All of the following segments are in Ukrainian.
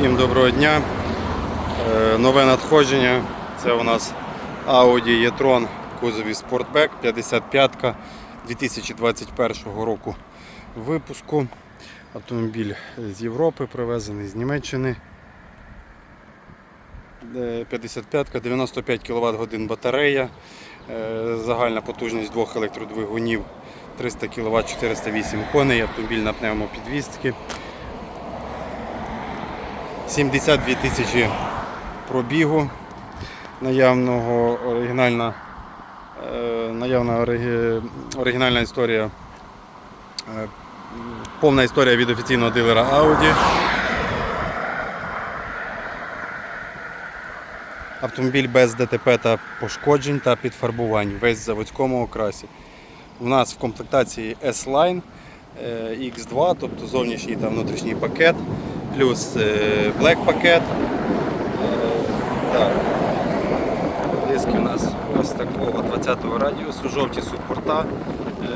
Всім доброго дня. Е, Нове надходження. Це у нас Audi e-tron в кузові Sportback 55 2021 року випуску. Автомобіль з Європи привезений з Німеччини. Е, 55 95 кВт годин батарея. Е, Загальна потужність двох електродвигунів 300 кВт 408 коней. Автомобіль на пневмопідвістки. 72 тисячі пробігу наявного оригінальна, е, наявна оригінальна історія, е, повна історія від офіційного дилера Audi. Автомобіль без ДТП та пошкоджень та підфарбувань, весь в заводському окрасі. У нас в комплектації S-Line е, X2, тобто зовнішній та внутрішній пакет, плюс е, Black пакет. Так. Диски у нас ось такого 20-го радіусу, жовті супорта. Е,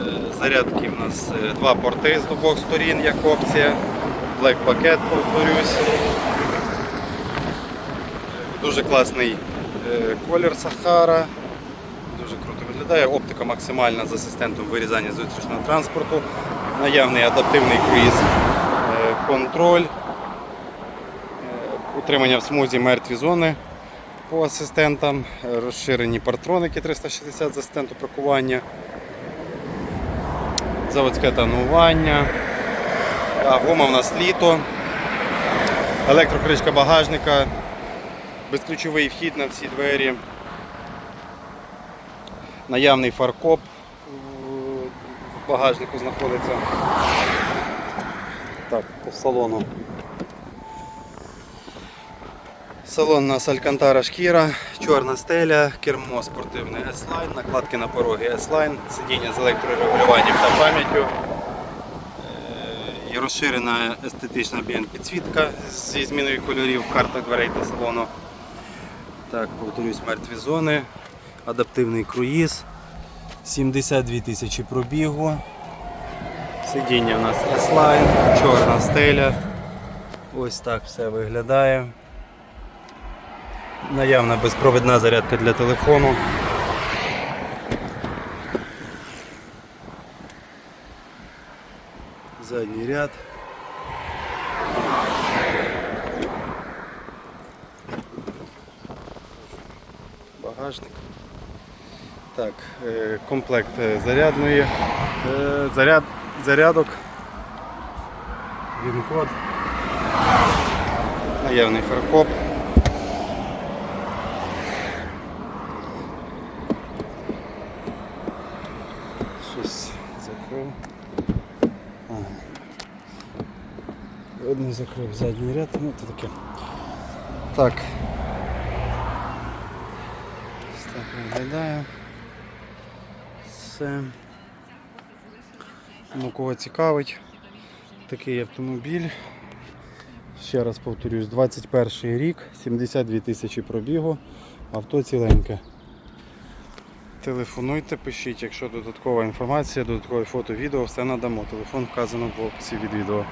Зарядки у нас е, два порти з обох сторін як опція. Black пакет, повторюсь. Дуже класний колір Сахара. Дуже круто виглядає. Оптика максимальна з асистентом вирізання зустрічного транспорту. Наявний адаптивний круїз контроль. Утримання в смузі мертві зони по асистентам, розширені партроники 360 з асистенту паркування, заводське тонування, гума в нас літо, електрокришка багажника, безключовий вхід на всі двері, наявний фаркоп в багажнику знаходиться. Так, по салону. Салон у нас Алькантара шкіра, чорна стеля, кермо спортивне S-Line, накладки на пороги S-Line, сидіння з електрорегулюванням та пам'яттю. Е, І розширена естетична підсвітка зі зміною кольорів в картах дверей та салону. Так, повторюсь, мертві зони, адаптивний круїз, 72 тисячі пробігу. Сидіння у нас S-Line, чорна стеля. Ось так все виглядає. Наявна безпровідна зарядка для телефону. Задній ряд. Багажник. Так, е, комплект е, зарядної, е, заряд, зарядок, він-код, наявний фаркоп. Щось закрив. Ага. Одну закрив задній ряд, ну то таке. Так. Ось так виглядає. Все. Ну, кого цікавить такий автомобіль. Ще раз повторюсь, 21 рік, 72 тисячі пробігу, авто ціленьке. Телефонуйте, пишіть, якщо додаткова інформація, додаткові фото, відео, все надамо. Телефон вказано в описі від відео.